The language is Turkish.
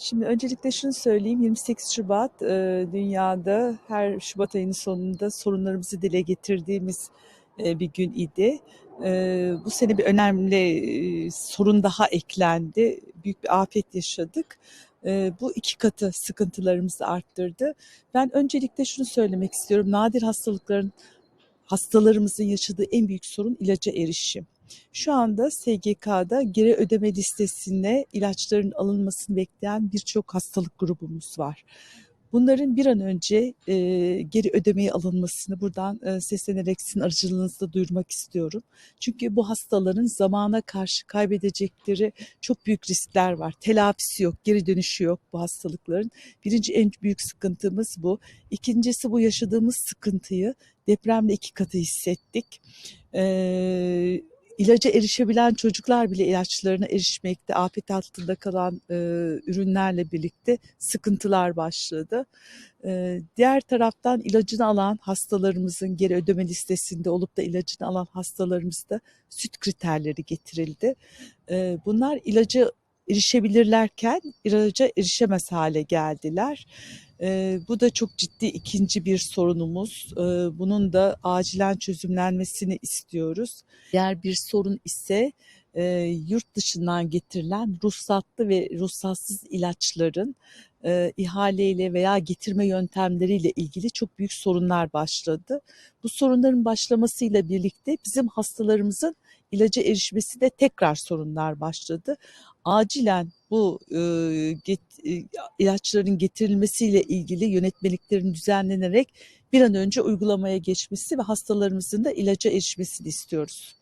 Şimdi öncelikle şunu söyleyeyim, 28 Şubat e, dünyada her Şubat ayının sonunda sorunlarımızı dile getirdiğimiz e, bir gün idi. E, bu sene bir önemli sorun daha eklendi. Büyük bir afet yaşadık. Bu iki katı sıkıntılarımızı arttırdı. Ben öncelikle şunu söylemek istiyorum. Nadir hastalıkların hastalarımızın yaşadığı en büyük sorun ilaca erişim. Şu anda SGK'da geri ödeme listesine ilaçların alınmasını bekleyen birçok hastalık grubumuz var. Bunların bir an önce e, geri ödemeye alınmasını buradan e, seslenerek sizin aracılığınızda duyurmak istiyorum. Çünkü bu hastaların zamana karşı kaybedecekleri çok büyük riskler var. Telafisi yok, geri dönüşü yok bu hastalıkların. Birinci en büyük sıkıntımız bu. İkincisi bu yaşadığımız sıkıntıyı depremde iki katı hissettik. Ee, ilaca erişebilen çocuklar bile ilaçlarına erişmekte, afet altında kalan e, ürünlerle birlikte sıkıntılar başladı. E, diğer taraftan ilacını alan hastalarımızın geri ödeme listesinde olup da ilacını alan hastalarımızda süt kriterleri getirildi. E, bunlar ilacı erişebilirlerken ilaca erişemez hale geldiler. E, bu da çok ciddi ikinci bir sorunumuz. E, bunun da acilen çözümlenmesini istiyoruz. Diğer bir sorun ise e, yurt dışından getirilen ruhsatlı ve ruhsatsız ilaçların e, ihaleyle veya getirme yöntemleriyle ilgili çok büyük sorunlar başladı. Bu sorunların başlamasıyla birlikte bizim hastalarımızın ilaca erişmesi de tekrar sorunlar başladı. Acilen bu e, get, e, ilaçların getirilmesiyle ilgili yönetmeliklerin düzenlenerek bir an önce uygulamaya geçmesi ve hastalarımızın da ilaca erişmesini istiyoruz.